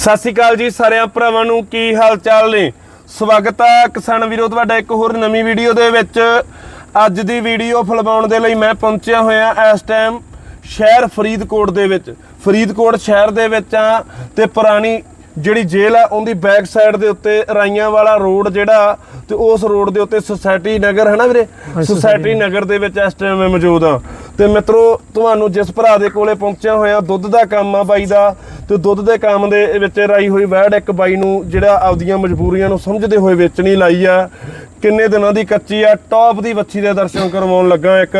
ਸਤਿ ਸ਼੍ਰੀ ਅਕਾਲ ਜੀ ਸਾਰਿਆਂ ਭਰਾਵਾਂ ਨੂੰ, ਕੀ ਹਾਲ ਚਾਲ ਨੇ? ਸਵਾਗਤ ਹੈ ਕਿਸਾਨ ਵੀਰੋ, ਤੁਹਾਡਾ ਇੱਕ ਹੋਰ ਨਵੀਂ ਵੀਡੀਓ ਦੇ ਵਿੱਚ। ਅੱਜ ਦੀ ਵੀਡੀਓ ਫਿਲਮਾਉਣ ਦੇ ਲਈ ਮੈਂ ਪਹੁੰਚਿਆ ਹੋਇਆ ਇਸ ਟਾਈਮ ਸ਼ਹਿਰ ਫਰੀਦਕੋਟ ਦੇ ਵਿੱਚ। ਫਰੀਦਕੋਟ ਸ਼ਹਿਰ ਦੇ ਵਿੱਚ ਆ ਤੇ ਪੁਰਾਣੀ ਜਿਹੜੀ ਜੇਲ੍ਹ ਆ ਉਹਦੀ ਬੈਕ ਸਾਈਡ ਦੇ ਉੱਤੇ ਰਾਈਆਂ ਵਾਲਾ ਰੋਡ ਜਿਹੜਾ ਤੇ ਉਸ ਰੋਡ ਦੇ ਉੱਤੇ ਸੁਸਾਇਟੀ ਨਗਰ ਹੈ ਨਾ ਵੀਰੇ ਸੁਸਾਇਟੀ ਨਗਰ ਦੇ ਵਿੱਚ ਇਸ ਟਾਈਮ ਮੈਂ ਮੌਜੂਦ ਆ ਤੇ ਮਿੱਤਰੋ ਤੁਹਾਨੂੰ ਜਿਸ ਭਰਾ ਦੇ ਕੋਲੇ ਪਹੁੰਚਿਆ ਹੋਇਆ ਦੁੱਧ ਦਾ ਕੰਮ ਆ ਬਾਈ ਦਾ ਤੇ ਦੁੱਧ ਦੇ ਕੰਮ ਦੇ ਵਿੱਚ ਰਾਈ ਹੋਈ ਵੈੜ ਇੱਕ ਬਾਈ ਨੂੰ ਜਿਹੜਾ ਆਪਦੀਆਂ ਮਜਬੂਰੀਆਂ ਨੂੰ ਸਮਝਦੇ ਹੋਏ ਵੇਚਣੀ ਲਾਈ ਆ। ਕਿੰਨੇ ਦਿਨਾਂ ਦੀ ਕੱਚੀ ਆ? ਟੌਪ ਦੀ ਵੱਛੀ ਦੇ ਦਰਸ਼ਨ ਕਰਵਾਉਣ ਲੱਗਾ ਇੱਕ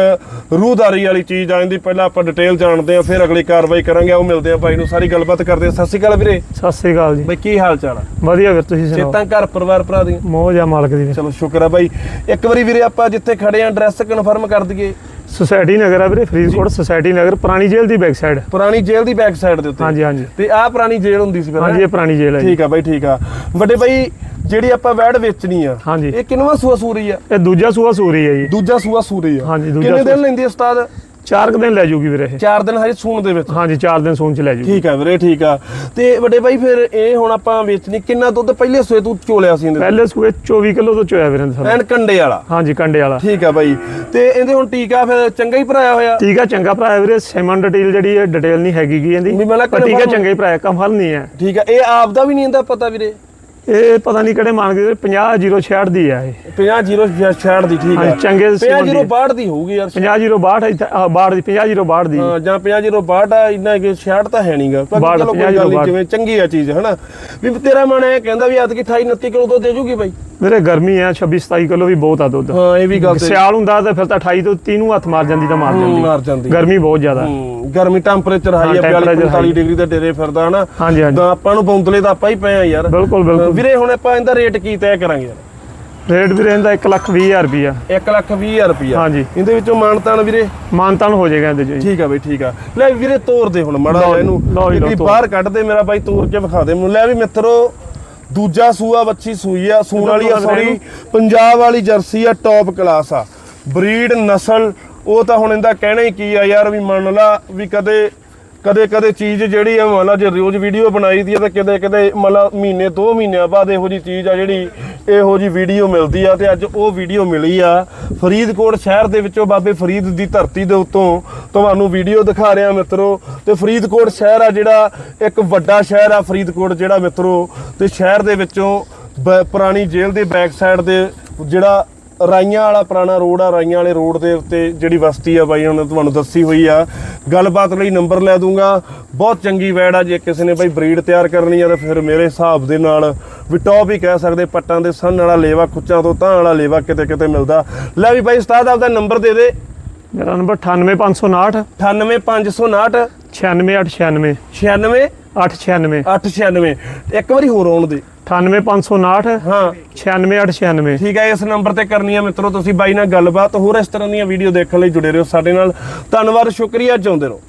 ਰੂਹਦਾਰੀ ਵਾਲੀ ਚੀਜ਼ ਆ ਜਾਂਦੀ ਪਹਿਲਾਂ ਆਪਾਂ ਡਿਟੇਲ ਜਾਣਦੇ ਆ ਫਿਰ ਅਗਲੀ ਕਾਰਵਾਈ ਕਰਾਂਗੇ। ਆਓ ਮਿਲਦੇ ਆ ਬਾਈ ਨੂੰ ਸਾਰੀ ਗੱਲਬਾਤ ਕਰਦੇ ਆ ਸਤਿ ਸ਼੍ਰੀ ਅਕਾਲ ਵੀਰੇ। ਸਤਿ ਸ੍ਰੀ ਅਕਾਲ ਜੀ। ਬਾਈ ਕੀ ਹਾਲ ਚਾਲ ਆ? ਵਧੀਆ ਵੀਰ ਤੁਸੀਂ ਸੁਣਾਓ? ਚੇਤਾਂ ਘਰ ਪਰਿਵਾਰ ਭਰਾ ਦੀ ਮੋਜ ਆ ਮਾਲਕ ਦੀ ਚਲੋ ਸ਼ੁਕਰ ਆ ਬਾਈ। ਇੱਕ ਵਾਰੀ ਵੀਰੇ ਆਪਾਂ ਜਿੱਥੇ ਖੜੇ ਆ ਐਡਰੈਸ ਕਨਫਰਮ ਕਰ ਦਈਏ। ਸੁਸਾਇਟੀ ਨਗਰ ਆ ਵੀਰੇ ਫਰੀਦਕੋਟ ਸੁਸਾਇਟੀ ਨਗਰ ਪੁਰਾਣੀ ਜੇਲ੍ਹ ਦੀ ਬੈਕ ਸਾਈਡ ਪੁਰਾਣੀ ਜੇਲ੍ਹ ਦੀ ਬੈਕ ਸਾਈਡ ਦੇ ਉੱਤੇ। ਹਾਂਜੀ ਹਾਂਜੀ। ਤੇ ਆਹ ਪੁਰਾਣੀ ਜੇਲ੍ਹ ਹੁੰਦੀ ਸੀ ਫਿਰ ਹਾਂਜੀ? ਇਹ ਪੁਰਾਣੀ ਜੇਲ੍ਹ ਹੈ ਠੀਕ ਆ ਬਾਈ ਠੀਕ ਆ। ਵੱਡੇ ਬਾਈ ਜਿਹੜੀ ਆਪਾਂ ਵੈੜ ਵੇਚਣੀ ਆ ਹਾਂਜੀ। ਇਹ ਕਿੰਨਵਾਂ ਸੂਆ ਸੂਰੀ ਆ? ਇਹ ਦੂਜਾ ਸੂਆ ਸੂਰੀ ਹੈ ਜੀ। ਦੂਜਾ ਸੂਆ ਸੂਰੀ ਆ। ਹਾਂਜੀ, ਦੂਜਾ ਕਿੰਨੇ ਦਿਨ ਸੂਆ। ਲੈਂਦੀ ਆ ਉਸਤਾਦ? ਚਾਰ ਕੁ ਦਿਨ ਲੈ ਜੂਗੀ ਵੀਰੇ ਇਹ। 4 ਦਿਨ ਹਜੇ ਸੂਣ ਦੇ ਵਿੱਚ। ਹਾਂਜੀ ਚਾਰ ਦਿਨ ਸੂਨ ਚ ਲੈ ਜੂਗੀ। ਠੀਕ ਆ ਵੀਰੇ ਠੀਕ ਆ। ਤੇ ਵੱਡੇ ਬਾਈ ਫਿਰ ਇਹ ਹੁਣ ਆਪਾਂ ਵੇਚਣੀ ਕਿੰਨਾ ਦੁੱਧ ਪਹਿਲੇ ਸੂਏ ਤੂੰ ਚੋਲਿਆ ਸੀ ਇਹਦੇ? ਪਹਿਲੇ ਸੂਏ 24 ਕਿਲੋ ਤੋਂ ਚੋਇਆ ਵੀਰੇ ਸਾਨੂੰ ਐਨ ਕੰਡੇ ਵਾਲਾ। ਹਾਂਜੀ ਕੰਡੇ ਵਾਲਾ। ਠੀਕ ਆ ਬਾਈ। ਤੇ ਇਹਦੇ ਹੁਣ ਟੀਕਾ ਫਿਰ ਚੰਗਾ ਹੀ ਭਰਾਇਆ ਹੋਇਆ? ਠੀਕ ਆ ਚੰਗਾ ਭਰਾ ਵੀਰੇ ਸੈਮਨ ਡਿਟੇਲ ਜਿਹੜੀ ਹੈ ਡਿਟੇਲ ਨਹੀਂ ਹੈਗੀ ਗੀ ਇਹਦੀ। ਵੀ ਪਰ ਆ confirm- ਚੰਗਾ ਹੀ ਭਰਾ ਕਮਫਲ ਨਹੀਂ ਹੈ। ਠੀਕ ਆ ਇਹ ਆਪ ਦਾ ਵੀ ਨਹੀਂ ਇਹਦਾ ਪਤਾ ਵੀਰੇ। ਇਹ ਪਤਾ ਨਹੀਂ ਕਿਹੜੇ ਮੰਨ ਗਏ 50066 ਦੀ ਆ ਇਹ। 50 ਦੀ ਠੀਕ ਹਾਂਜੀ, ਚੰਗੇ ਸੀਮਨ ਦੀ। 50 ਦੀ ਹੋਊਗੀ ਯਾਰ। 50062 ਇੱਥੇ ਆ 62 ਦੀ 50062 ਦੀ। ਹਾਂ ਜਾਂ 50 ਆ ਇੰਨਾ ਕਿ 66 ਤਾਂ ਹੈ ਨਹੀਂਗਾ ਪਰ ਚਲੋ ਕੋਈ ਗੱਲ ਨਹੀਂ 50 ਜਿਵੇਂ ਚੰਗੀ ਆ ਚੀਜ਼ ਹਨਾ। ਵੀ ਤੇਰਾ ਮਨ ਇਹ ਕਹਿੰਦਾ ਵੀ ਐਤਕੀ 28 29 ਕਿਲੋ ਦੁੱਧ ਦੇ ਜੂਗੀ ਬਾਈ। ਵੀਰੇ ਗਰਮੀ ਆ 26 27 ਕਿਲੋ ਵੀ ਬਹੁਤ ਆ ਦੁੱਧ। ਹਾਂ ਇਹ ਵੀ ਗੱਲ ਤੇ ਸਿਆਲ ਹੁੰਦਾ ਤਾਂ ਫਿਰ ਤਾਂ 28 ਤੋਂ 30 ਨੂੰ ਹੱਥ ਮਾਰ ਜਾਂਦੀ ਤਾਂ ਮਾਰ ਜਾਂਦੀ। ਮਾਰ ਜਾਂਦੀ। ਗਰਮੀ ਬਹੁਤ ਜ਼ਿਆਦਾ। ਹੂੰ, ਗਰਮੀ ਟੈਂਪਰੇਚਰ ਹਾਈ ਆ ਹਾਂ, 42 temperature 45 high। ਡਿਗਰੀ ਤੇ ਡੇਰੇ ਫਿਰਦਾ ਹਨਾ। ਤਾਂ ਆਪਾਂ ਨੂੰ ਬੌਂਦਲੇ ਤਾਂ ਆਪਾਂ ਹੀ ਪਏ ਆ ਯਾਰ। ਬਿਲਕੁਲ ਬਿਲਕੁਲ। ਵੀਰੇ ਹੁਣ ਆਪਾਂ ਇਹਦਾ ਰੇਟ ਕੀ ਤੈਅ ਕਰਾਂਗੇ ਯਾਰ? ਰੇਟ ਵੀਰੇ ਇਹਦਾ 1 ਲੱਖ 20 ਹਜ਼ਾਰ ਰੁਪਿਆ 1 ਲੱਖ 20 ਹਜ਼ਾਰ ਰੁਪਿਆ ਹਾਂਜੀ। ਇਹਦੇ ਵਿੱਚੋਂ ਮਾਨਤਾਨ ਵੀਰੇ? ਮਾਨਤਾਨ ਹੋ ਜਾਏਗਾ ਇਹਦੇ ਚ। ਠੀਕ ਆ ਬਈ ਠੀਕ ਆ। ਲੈ ਵੀਰੇ ਤੋਰ ਦੇ ਹੁਣ ਮੜਾ ਇਹਨੂੰ। ਬਾਹਰ ਕੱਢ ਦੇ ਮੇਰਾ ਬਾਈ ਤੋਰ ਕੇ ਵਿਖਾ ਦੇ। ਮੈਨੂੰ ਲੈ ਵੀ ਮਿੱਤਰੋ ਦੂਜਾ ਸੂਆ ਬੱਚੀ ਸੂਈ ਆ ਸੂਣ ਵਾਲੀ ਇਹਨੂੰ। ਪੰਜਾਬ ਵਾਲੀ ਜਰਸੀ ਆ ਟੌਪ ਕਲਾਸ ਆ ਬਰੀਡ ਨਸਲ ਉਹ ਤਾਂ ਹੁਣ ਇਹਦਾ ਕਹਿਣਾ ਹੀ ਕੀ ਆ ਯਾਰ ਵੀ ਮੰਨ ਲਾ ਵੀ ਕਦੇ ਕਦੇ ਕਦੇ ਚੀਜ਼ ਜਿਹੜੀ ਆ, ਮੰਨ ਲਾ ਜੇ ਰੋਜ਼ ਵੀਡੀਓ ਬਣਾਈ ਦੀ ਆ, ਤਾਂ ਕਦੇ ਕਦੇ ਮੰਨ ਲਾ ਮਹੀਨੇ, ਦੋ ਮਹੀਨਿਆਂ ਬਾਅਦ ਇਹੋ ਜੀ ਚੀਜ਼ ਆ ਜਿਹੜੀ ਇਹੋ ਜੀ ਵੀਡੀਓ ਮਿਲਦੀ ਆ ਤੇ ਅੱਜ ਉਹ ਵੀਡੀਓ ਮਿਲੀ ਆ ਫਰੀਦਕੋਟ ਸ਼ਹਿਰ ਦੇ ਵਿੱਚੋਂ ਬਾਬੇ ਫਰੀਦ ਦੀ ਧਰਤੀ ਦੇ ਉੱਤੋਂ। ਤੁਹਾਨੂੰ ਵੀਡੀਓ ਦਿਖਾ ਰਿਹਾ ਮਿੱਤਰੋ ਤੇ ਫਰੀਦਕੋਟ ਸ਼ਹਿਰ ਆ ਜਿਹੜਾ ਇੱਕ ਵੱਡਾ ਸ਼ਹਿਰ ਆ ਫਰੀਦਕੋਟ ਜਿਹੜਾ ਮਿੱਤਰੋ ਤੇ ਸ਼ਹਿਰ ਦੇ ਵਿੱਚੋਂ ਬ- ਪੁਰਾਣੀ ਜੇਲ੍ਹ ਦੇ ਬੈਕ ਸਾਈਡ ਦੇ ਜਿਹੜਾ ਰਾਈਆਂ ਵਾਲਾ ਪੁਰਾਣਾ ਰੋਡ ਆ ਰਾਈਆਂ ਵਾਲੇ ਰੋਡ ਦੇ ਉੱਤੇ ਜਿਹੜੀ ਬਸਤੀ ਆ ਬਾਈ ਉਹਨੇ ਤੁਹਾਨੂੰ ਦੱਸੀ ਹੋਈ ਆ। ਗੱਲਬਾਤ ਲਈ ਨੰਬਰ ਲੈ ਦੂੰਗਾ। ਬਹੁਤ ਚੰਗੀ ਵੈੜ ਆ ਜੇ ਕਿਸੇ ਨੇ ਬਾਈ ਬਰੀਡ ਤਿਆਰ ਕਰਨੀ ਆ ਤਾਂ ਫਿਰ ਮੇਰੇ ਹਿਸਾਬ ਦੇ ਨਾਲ ਵੀ ਟੌਪ ਹੀ ਕਹਿ ਸਕਦੇ ਪੱਟਾਂ ਦੇ ਸੰਨ ਵਾਲਾ ਲੇਵਾ ਖੁੱਚਾਂ ਤੋਂ ਤਾਂ ਵਾਲਾ ਲੇਵਾ ਕਿਤੇ ਕਿਤੇ ਮਿਲਦਾ। ਲੈ ਵੀ ਬਾਈ ਉਸਤਾਦ ਆਪਦਾ ਨੰਬਰ ਦੇ ਦੇ। ਮੇਰਾ ਨੰਬਰ 98559 98559 96896 96 896 896 ਇੱਕ ਵਾਰੀ ਹੋਰ ਆਉਣ ਦੇ। 98559 ਹਾਂ। 96896 ਠੀਕ ਹੈ ਇਸ ਨੰਬਰ ਤੇ ਕਰਨੀ ਆ ਮਿੱਤਰੋ ਤੁਸੀਂ ਬਾਈ ਨਾਲ ਗੱਲਬਾਤ ਹੋਰ ਇਸ ਤਰ੍ਹਾਂ ਦੀਆਂ ਵੀਡੀਓ ਦੇਖਣ ਲਈ ਜੁੜੇ ਰਹੋ ਸਾਡੇ ਨਾਲ। ਧੰਨਵਾਦ ਸ਼ੁਕਰੀਆ ਚਾਹੁੰਦੇ ਰਹੋ।